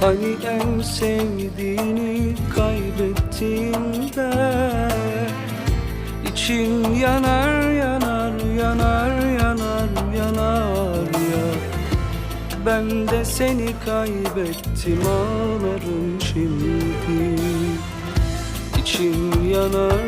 Hani en sevdiğini kaybettiğinde İçin yanar yanar yanar yanar yanar ya. Ben de seni kaybettim ağlarım şimdi. Yanar yanar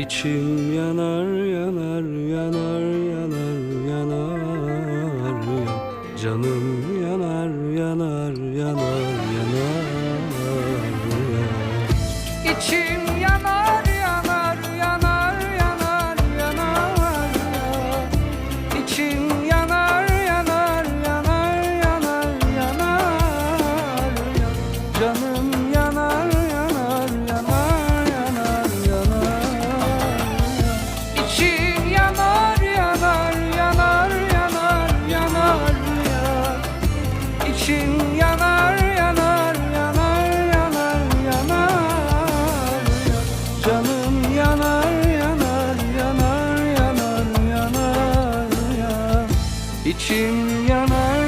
İçim yanar yanar yanar yanar yanar ya Canım yanar yanar yanar yanar ateşim yanar